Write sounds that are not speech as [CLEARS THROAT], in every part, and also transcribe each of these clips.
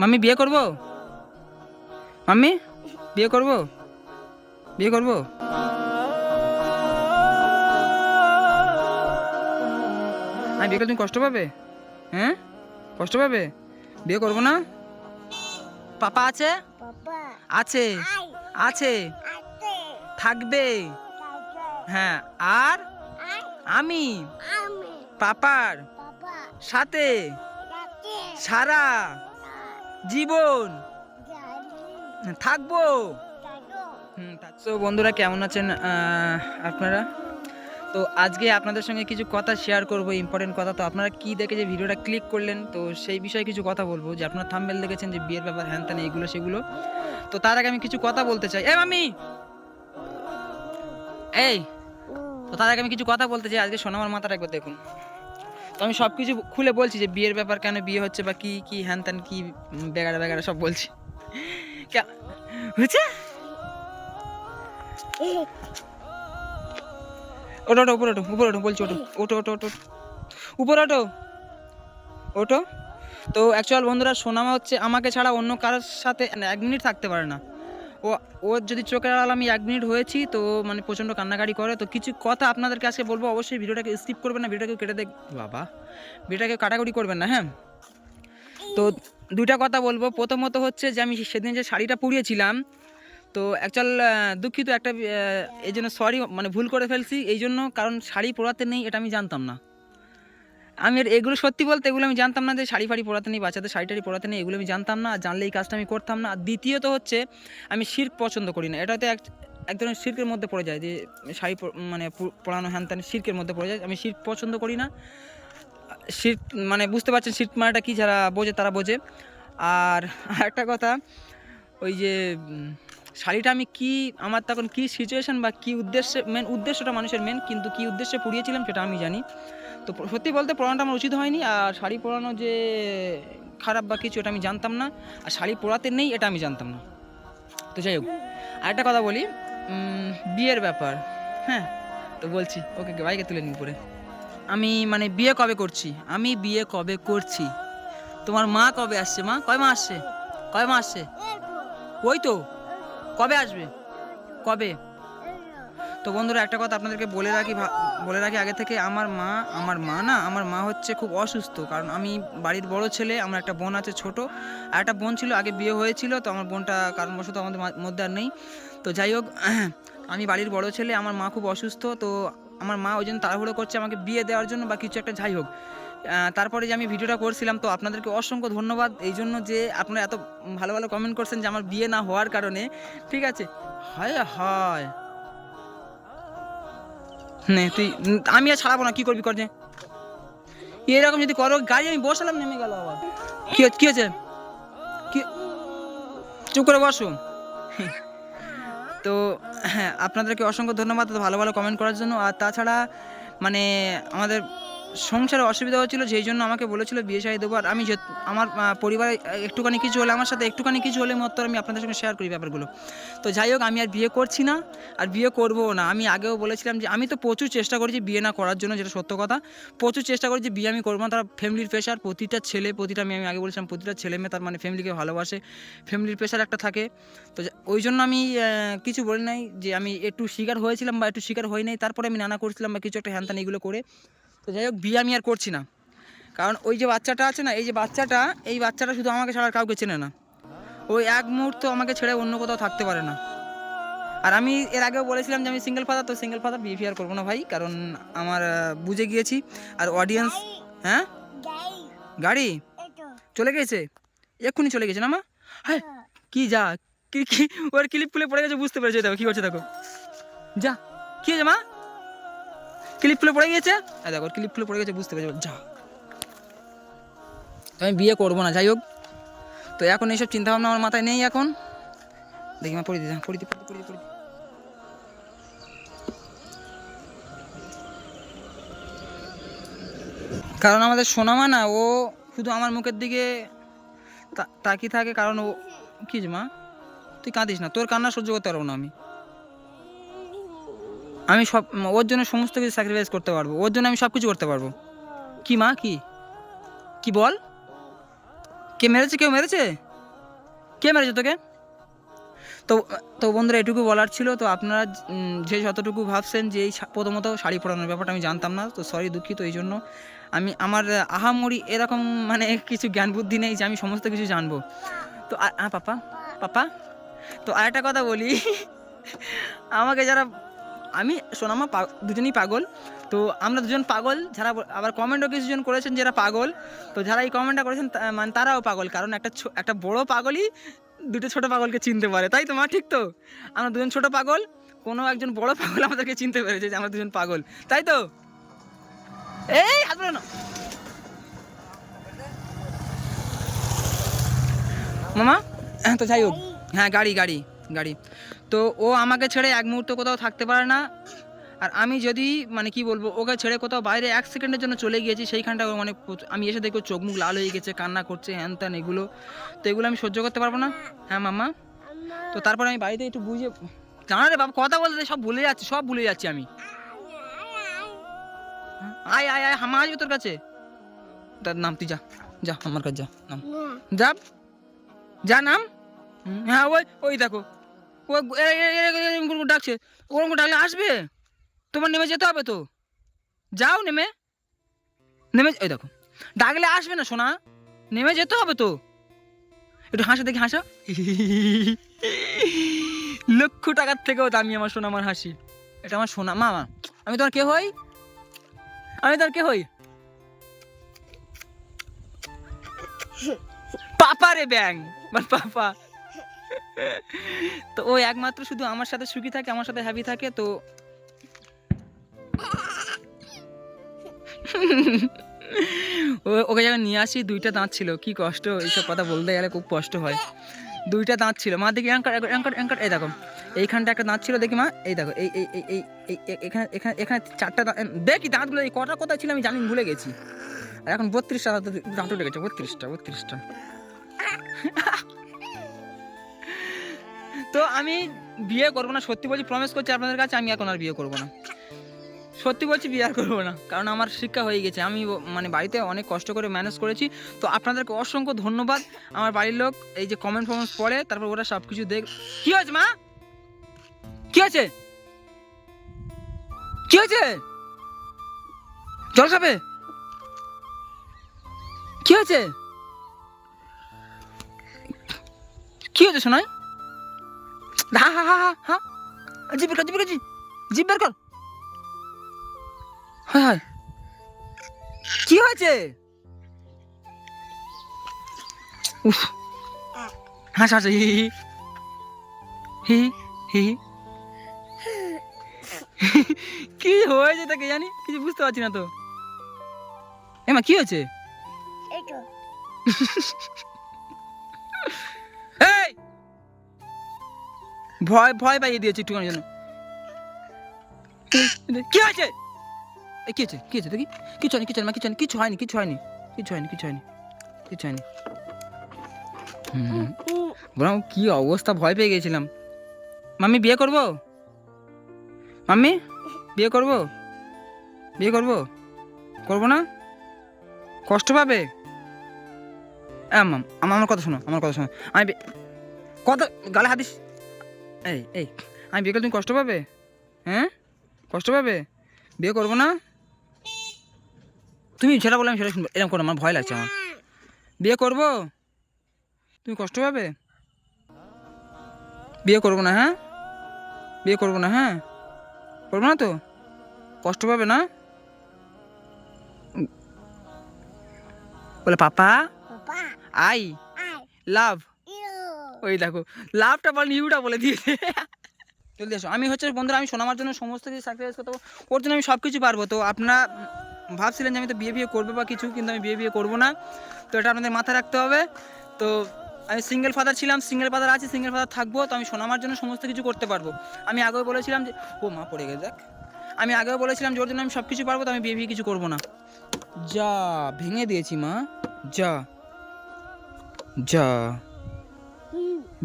Mummy বিয়ে করব? Mummy বিয়ে করব? বিয়ে করব? আমি বিয়ে তুমি কষ্ট পাবে? হ্যাঁ? কষ্ট পাবে? বিয়ে করব না? পাপা আছে? আছে। আছে। থাকবে। হ্যাঁ আর? আমি। পাপার। সাথে। সারা। জীবন। থাকব। তো বন্ধুরা, কেমন আছেন আপনারা? তো আজকে আপনাদের সঙ্গে কিছু কথা শেয়ার করব ইম্পর্টেন্ট কথা। তো আপনারা কি দেখে যে ভিডিওটা ক্লিক করলেন, তো সেই বিষয়ে কিছু কথা বলব। যে আপনারা থাম্বেল দেখেছেন যে বিয়ের ব্যাপার, হ্যান ত্যান এইগুলো সেগুলো। তো তার আগে আমি কিছু কথা বলতে চাই। এ মামি এই! তো তার আগে আমি কিছু কথা বলতে চাই। আজকে সোনামার মাথাটা একবার দেখুন। তো আমি সব কিছু খুলে বলছি যে বিয়ের ব্যাপার কেন বিয়ে হচ্ছে বা কি কি হ্যান ত্যান কি উম, বেগাড়া বেগাড়া সব বলছি। হয়েছে ওটো ওটো উপরে ওটো উপরে ওটো বলছি ওটো ওটো ওটো ওটো উপরে ওটো ওটো তো অ্যাকচুয়াল বন্ধুরা সোনামা হচ্ছে আমাকে ছাড়া অন্য কারোর সাথে এক মিনিট থাকতে পারে না। ও ওর যদি চোখের আড়াল আমি এক মিনিট হয়েছি, তো মানে প্রচণ্ড কান্নাকাটি করে। তো কিছু কথা আপনাদেরকে আজকে বলব, অবশ্যই ভিডিওটাকে স্কিপ করবেন না, ভিডিওটাকে কেটে দেখ বাবা, ভিডিওটাকে কাটাকুটি করবেন না হ্যাঁ? তো দুইটা কথা বলব। প্রথমত হচ্ছে যে আমি সেদিন যে শাড়িটা পরিয়েছিলাম, তো অ্যাকচুয়াল দুঃখিত একটা এই জন্য সরি মানে ভুল করে ফেলছি, এই জন্য কারণ শাড়ি পরাতে নেই, এটা আমি জানতাম না। আমি এগুলো সত্যি বলতে এগুলো আমি জানতাম না যে শাড়ি ফাড়ি পরাতে নেই, বাচ্চাদের শাড়ি টাড়ি পরাতে নেই, এগুলো আমি জানতাম না। জানলে এই কাজটা আমি করতাম না। আর দ্বিতীয়ত হচ্ছে, আমি শির্ক পছন্দ করি না। এটা হয়তো এক এক ধরনের শির্কের মধ্যে পড়ে যায়, যে শাড়ি মানে পু- পরানো হ্যান ত্যান শির্কের মধ্যে পড়ে যায়। আমি শির্ক পছন্দ করি না। শির্ক মানে বুঝতে পারছেন শির্ক মানেটা কী, যারা বোঝে তারা বোঝে। আর একটা কথা, ওই যে শাড়িটা আমি কি, আমার তখন কি সিচুয়েশন বা কি উদ্দেশ্যে মেন উদ্দেশ্যটা মানুষের মেন কিন্তু কি উদ্দেশ্যে পুড়িয়েছিলাম সেটা আমি জানি। তো সত্যি বলতে পড়ানোটা আমার উচিত হয়নি, আর শাড়ি পরানো যে খারাপ বা কিছু এটা আমি জানতাম না, আর শাড়ি পরাতে নেই এটা আমি জানতাম না। তো যাই হোক, আরেকটা কথা বলি বিয়ের ব্যাপার হ্যাঁ? তো বলছি, ওকে বাইকে তুলে নিন পরে আমি মানে বিয়ে কবে করছি? আমি বিয়ে কবে করছি? তোমার মা কবে আসছে, মা? কয় মা আসছে? কয় মা আসছে? ওই তো, কবে আসবে? কবে? তো বন্ধুরা, একটা কথা আপনাদেরকে বলে রাখি বলে রাখি আগে থেকে, আমার মা আমার মা না, আমার মা হচ্ছে খুব অসুস্থ। কারণ আমি বাড়ির বড় ছেলে, আমার একটা বোন আছে ছোট, আর একটা বোন ছিল, আগে বিয়ে হয়েছিল, তো আমার বোনটা কারণবশত আমাদের মধ্যে আর নেই। তো যাই হোক, [CLEARS THROAT] আমি বাড়ির বড় ছেলে, আমার মা খুব অসুস্থ, তো আমার মা ওই জন্য তাড়াহুড়ো করছে আমাকে বিয়ে দেওয়ার জন্য বা কিছু একটা, যাই হোক। তারপরে যে আমি ভিডিওটা করছিলাম, তো আপনাদেরকে অসংখ্য ধন্যবাদ। এই জন্য যে আপনারা এত ভালো ভালো কমেন্ট করছেন যে আমার বিয়ে না হওয়ার কারণে, ঠিক আছে? হয় হয়! নে, তুই আমি আর ছাড়াবো না, কি করবি করছে এরকম যদি করো, গাড়ি আমি বসালাম, নেমে গেল আবার। কি কি হয়েছে চুপ করে বসো। তো হ্যাঁ আপনাদেরকে অসংখ্য ধন্যবাদ, ভালো ভালো কমেন্ট করার জন্য। আর তাছাড়া মানে আমাদের সংসারে অসুবিধা হচ্ছিল যেই জন্য আমাকে বলেছিল, বিয়ে শাড়ি দেবো। আর আমি আমার পরিবারে একটুখানি কিছু হলে, আমার সাথে একটুখানি কিছু হলে মাত্র আমি আপনাদের সঙ্গে শেয়ার করি ব্যাপারগুলো। তো যাই হোক, আমি আর বিয়ে করছি না, আর বিয়ে করব না। আমি আগেও বলেছিলাম যে, আমি তো প্রচুর চেষ্টা করেছি বিয়ে না করার জন্য, যেটা সত্য কথা। প্রচুর চেষ্টা করেছি বিয়ে আমি করব না। তার ফ্যামিলির প্রেশার প্রতিটা ছেলে, প্রতিটা আমি আমি আগে বলেছিলাম, প্রতিটা ছেলে মেয়ে তার মানে ফ্যামিলিকে ভালোবাসে। ফ্যামিলির প্রেশার একটা থাকে। তো ওই জন্য আমি কিছু বলি নাই যে, আমি একটু শিকার হয়েছিলাম বা একটু শিকার হই নাই। তারপরে আমি নানা করছিলাম বা কিছু একটা হ্যান ত্যান এগুলো করে। যাই হোক, বিয়ে আমি আর করছি না। কারণ ওই যে বাচ্চাটা আছে না, এই যে বাচ্চাটা, এই বাচ্চাটা শুধু আমাকে ছাড়া কাউকে চেনে না। ওই এক মুহূর্ত আমাকে ছেড়ে অন্য কোথাও থাকতে পারে না। আর আমি এর আগেও বলেছিলাম যে আমি সিঙ্গেল ফাদার তো সিঙ্গেল ফাদার বিয়ে ফিয়ার করব না ভাই, কারণ আমার বুঝে গিয়েছি। আর অডিয়েন্স হ্যাঁ? গাড়ি? চলে গেছে? এক্ষুনি চলে গেছে না মা? হ্যাঁ কি যা, কি কি, ওর ক্লিপ খুলে পড়ে গেছে, বুঝতে পেরেছে? দেখো, কি করছে দেখো। যা, কি হয়েছে মা? ক্লিপ ফুলে পড়ে গেছে হ্যাঁ দেখো, ক্লিপ ফুলে পড়ে গেছে বুঝতে পেরেছে? যা। তো আমি বিয়ে করব না, যাই হোক। তো এখন এইসব চিন্তাভাবনা আমার মাথায় নেই এখন। দেখি মা পড়ি দিই পড়ি পড়ি পড়ি কারণ আমাদের সোনামা না, ও শুধু আমার মুখের দিকে তাকিয়ে থাকে, কারণ ও কি মা? তুই কাঁদিস না, তোর কান্না সহ্য করতে পারব না আমি। আমি সব ওর জন্য সমস্ত কিছু স্যাক্রিফাইস করতে পারব। ওর জন্য আমি সব কিছু করতে পারব। কি মা কি? কি বল? কে মেরেছে কেউ মেরেছে? কে মেরেছে তোকে? তো তো বন্ধুরা এটুকু বলার ছিল। তো আপনারা যে যতটুকু ভাবছেন যে এই প্রথমত শাড়ি পরানোর ব্যাপারটা আমি জানতাম না। তো সরি দুঃখিত এই জন্য। আমি আমার আহ, আহামরি এরকম মানে কিছু জ্ঞান বুদ্ধি নেই যে আমি সমস্ত কিছু জানব। তো হ্যাঁ পাপা পাপা। তো আরেকটা কথা বলি। [LAUGHS] আমাকে যারা আমি সোনামা দুজনেই পাগল। তো আমরা দুজন পাগল যারা আবার কমেন্টও কিছুজন করেছেন যারা পাগল। তো যারা এই কমেন্টটা করেছেন মানে তারাও পাগল কারণ একটা একটা বড় পাগলই দুটো ছোট পাগলকে চিনতে পারে। তাই তো মা? ঠিক তো? আমরা দুজন ছোট পাগল কোনো একজন বড় পাগল আমাদেরকে চিনতে পেরেছে যে আমরা দুজন পাগল। তাই তো? এই হাত না। মামা? হ্যাঁ, তো যাই হোক। হ্যাঁ গাড়ি গাড়ি গাড়ি। তো ও আমাকে ছেড়ে এক মুহূর্ত কোথাও থাকতে পারে না। আর আমি যদি মানে কি বলব ওকে ছেড়ে কোথাও বাইরে এক সেকেন্ডের জন্য চলে গিয়েছি সেইখানটা ও মানে আমি এসে দেখো চোখ মুখ লাল হয়ে গেছে কান্না করছে হ্যান ত্যান এগুলো। তো এগুলো আমি সহ্য করতে পারব না। হ্যাঁ মাম্মা? তো তারপরে আমি বাড়িতে একটু বুঝে জানা রে বাবা কথা বলতে সব ভুলে যাচ্ছি সব ভুলে যাচ্ছি আমি। আয় আয় আয় হামা আসবে তোর কাছে। তার নাম তুই যা যা আমার কাছে যা নাম। যা। যা নাম? হ্যাঁ ওই ওই দেখো। ও ডাকছে। ওরকম ডাকলে আসবে? তোমার নেমে যেতে হবে তো। যাও নেমে। নেমে ওই দেখো। ডাকলে আসবে না, সোনা। নেমে যেতে হবে তো। একটু হাসা, দেখি হাসা। লক্ষ টাকার থেকেও দামি আমার সোনা আমার হাসি। এটা আমার সোনা মামা আমি তোমার কে হই? আমি তোর কে হই? পাপা রে ব্যাং। আমার পাপা। [LAUGHS] তো ও একমাত্র শুধু আমার সাথে সুখী থাকে, আমার সাথে হ্যাপি থাকে, তো ওকে যখন নিয়ে আসি, দুইটা দাঁত ছিল, কি কষ্ট, এইসব কথা বলতে গেলে খুব কষ্ট হয়। দুইটা দাঁত ছিল, মা, দেখি অ্যাঙ্কার অ্যাঙ্কার অ্যাঙ্কার এই দেখো, এইখানটা একটা দাঁত ছিল, দেখি, মা, এই দেখো, এই এই এই, এই- এখানে এখানে এখানে চারটা দাঁত দেখি দাঁতগুলো, এই কটা কোথায় ছিল আমি জানি, ভুলে গেছি। আর এখন বত্রিশটা দাঁত দাঁত উঠে গেছে বত্রিশটা বত্রিশটা। তো আমি বিয়ে করব না। সত্যি বলছি প্রমিস করছি আপনাদের কাছে, আমি এখন আর বিয়ে করব না। সত্যি বলছি, বিয়ে আর করব না। কারণ আমার শিক্ষা হয়ে গেছে। আমি মানে বাড়িতে অনেক কষ্ট করে ম্যানেজ করেছি। তো আপনাদেরকে অসংখ্য ধন্যবাদ। আমার বাড়ির লোক এই যে কমেন্ট ফমেন্টস পড়ে, তারপর ওরা সব কিছু দেখ কি হয়েছে, মা? কি হয়েছে? কি হয়েছে? জল খাবে? কি হয়েছে? কি হয়েছে শোনাই হা হা হা হা হা। জিপ বের কর জিপ বের কর জি। জিপ বের কর। হায় হায়। কি হয়েছে? উফ। হাসা হাসা হি হি হি হি হি কি হয়েছে তাকে জানি? কিছু বুঝতে পারছি না তো। এমা কি হয়েছে? এই তো [LAUGHS] ভয় ভয় পাইয়ে দিয়েছে একটুখানি জন্য কি হয়েছে? কি হয়েছে? কি হয়েছে? দেখি। কিছু হয়নি কিছু হয়নি কিছু হয়নি কিছু হয়নি কিছু হয়নি কিছু হয়নি কিছু হয়নি কিছু হয়নি। হুম। বললাম কি অবস্থা, ভয় পেয়ে গেছিলাম। মাম্মি, বিয়ে করব? মাম্মি, বিয়ে করব? বিয়ে করব? করব না? কষ্ট পাবে? মাম, আমার কথা শোনো, আমার কথা শোনো। আমি কত গালে হাদিস এই এই আমি বিয়ে করলে তুমি কষ্ট পাবে? হ্যাঁ? কষ্ট পাবে? বিয়ে করব না? তুমি যেটা আমি সেটা শুনবে এরকম করো আমার ভয় লাগছে আমার। বিয়ে করব? তুমি কষ্ট পাবে? বিয়ে করব না হ্যাঁ? বিয়ে করব না হ্যাঁ? করব না তো? কষ্ট পাবে না? বলে পাপা? আই। লাভ। ওই দেখো, লাভটা বল ইউটা বলে দিয়েছে জলদি আসো। আমি হচ্ছে, বন্ধুরা, আমি শোনাবার জন্য সমস্ত কিছু স্যাক্রিফাইস করতে ওর জন্য আমি সব কিছু পারব। তো আপনারা ভাবছিলেন যে আমি তো বিয়ে বিয়ে করব বা কিছু, কিন্তু আমি বিয়ে বিয়ে করব না। তো এটা আপনাদের মাথায় রাখতে হবে। তো আমি সিঙ্গেল ফাদার ছিলাম সিঙ্গেল ফাদার আছি সিঙ্গেল ফাদার থাকব। তো আমি শোনাবার জন্য সমস্ত কিছু করতে পারব। আমি আগেও বলেছিলাম যে ও মা পড়ে গেছে, দেখ। আমি আগেও বলেছিলাম যে ওর জন্য আমি সব কিছু পারব, তো আমি বিয়ে বিয়ে কিছু করব না। যা, ভেঙে দিয়েছি মা। যা। যা।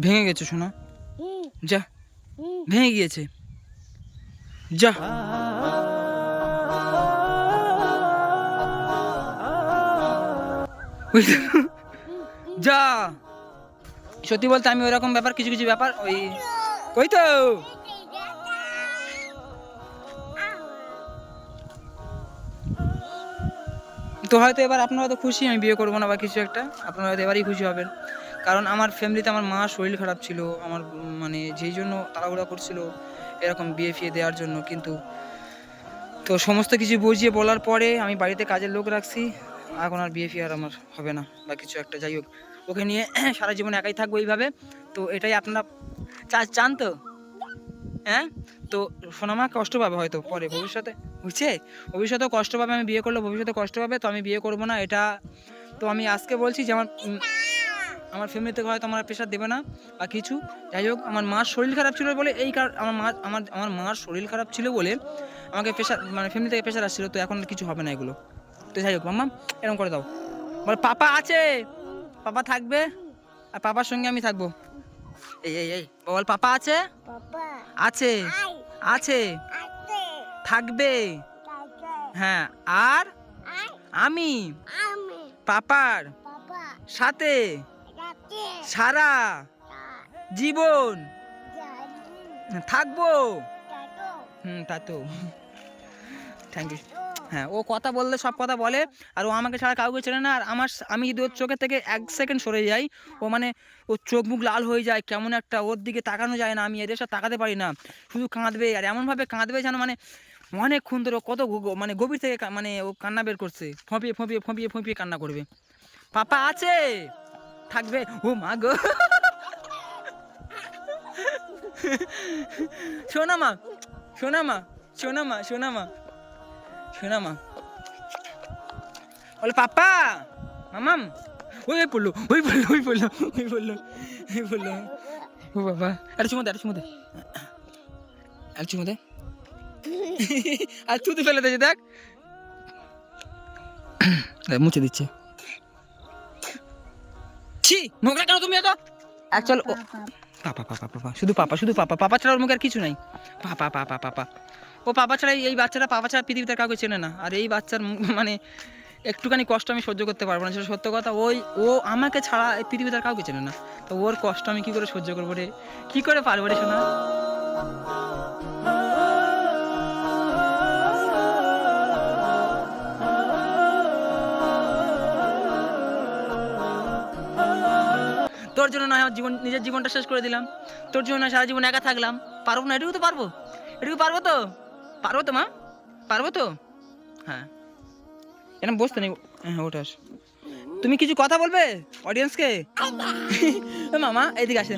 ভেঙে গেছে শোনা। যা। ভেঙে গিয়েছে। যা। যা। সত্যি বলতে আমি ওইরকম ব্যাপার কিছু কিছু ব্যাপার ওই কই তো? তো হয়তো এবার আপনারা হয়তো খুশি আমি বিয়ে করব না বা কিছু একটা আপনারা হয়তো এবারই খুশি হবেন। কারণ আমার ফ্যামিলিতে আমার মা শরীর খারাপ ছিল, আমার মানে যেই জন্য তাড়াহুড়া করছিল এরকম বিয়ে ফিয়ে দেওয়ার জন্য। কিন্তু তো সমস্ত কিছু বুঝিয়ে বলার পরে আমি বাড়িতে কাজের লোক রাখছি, এখন আর বিয়ে ফিয়ে আর আমার হবে না, বা কিছু একটা। যাই হোক, ওকে নিয়ে [CLEARS THROAT] সারা জীবন একাই থাকব এইভাবে। তো এটাই আপনারা চা- চান তো? হ্যাঁ? তো সোনামা কষ্ট পাবে হয়তো পরে, ভবিষ্যতে। বুঝছে? ভবিষ্যতেও কষ্ট পাবে, আমি বিয়ে করলে ভবিষ্যতে কষ্ট পাবে, তো আমি বিয়ে করব না, এটা তো আমি আজকে বলছি যে আমার আমার ফ্যামিলি থেকে হয়তো আমার প্রেশার দেবে না বা কিছু। যাই হোক আমার মার শরীর খারাপ ছিল বলে এই কার আমার মা আমার আমার মার শরীর খারাপ ছিল বলে আমাকে প্রেশার মানে ফ্যামিলি থেকে প্রেশার আসছিল তো এখন আর কিছু হবে না এগুলো। তো যাই হোক মাম্মা এরকম করে দাও। বল পাপা আছে পাপা থাকবে আর পাপার সঙ্গে আমি থাকব। এই এই এই বল পাপা আছে? আছে। আছে। থাকবে। হ্যাঁ আর? আমি। পাপার। সাথে। সারা জীবন থাকব? হুম, তা তো। থ্যাংক ইউ হ্যাঁ ও কথা বললে, সব কথা বলে, আর ও আমাকে ছাড়া কাউকে চেনে না, আর আমার আমি যদি ওর চোখের থেকে এক সেকেন্ড সরে যাই, ও মানে ওর চোখ মুখ লাল হয়ে যায়, কেমন একটা ওর দিকে তাকানো যায় না, আমি এদের সাথে তাকাতে পারি না, শুধু কাঁদবে, আর এমনভাবে কাঁদবে যেন মানে অনেকক্ষণ ধরে কত মানে গভীর থেকে মানে ও কান্না বের করছে, ফঁপিয়ে ফঁপিয়ে ফঁপিয়ে ফঁপিয়ে কান্না করবে। পাপা আছে? থাকবে? ও মা গো। শোনা মা শোনা মা শোনা মা শোনা মা শোনা মা। বলে, পাপা, মামাম। ওই ওই পড়ল ওই পড়ল ওই পড়ল ওই পড়ল ওই পড়ল। ও বাবা, আরে চুমো দে, আরে চুমো দে। আর চুমো দে। আর তুই ফেলে দিয়েছে দেখ, মুছে দিচ্ছে। নোংরা কেন তুমি এত? অ্যাকচুয়াল পাপা পাপা। পাপা শুধু পাপা শুধু পাপা। পাপা ছাড়া ওর মুখে আর কিছু নাই। পাপা পাপা পাপা। ও পাপা ছাড়া এই বাচ্চাটা পাপা ছাড়া পৃথিবীতে কাউকে চেনে না। আর এই বাচ্চার মুখ [LAUGHS] মানে একটুখানি কষ্ট আমি সহ্য করতে পারব না। সেটা সত্য কথা। ওই ও আমাকে ছাড়া এই পৃথিবীতে আর কাউকে চেনে না। তো ওর কষ্ট আমি কি করে সহ্য করব রে? কি করে পারব রে শোনা তোর জন্য নয় আমার জীবন নিজের জীবনটা শেষ করে দিলাম। তোর জন্য নয় সারা জীবন একা থাকলাম। পারব না এটুকু তো পারব। এটুকু পারব তো? পারব তো মা? পারব তো? হ্যাঁ। এরকম বসতে নেই। হ্যাঁ ওটা তুমি কিছু কথা বলবে অডিয়েন্সকে [LAUGHS] মামা এইদিকে আসে।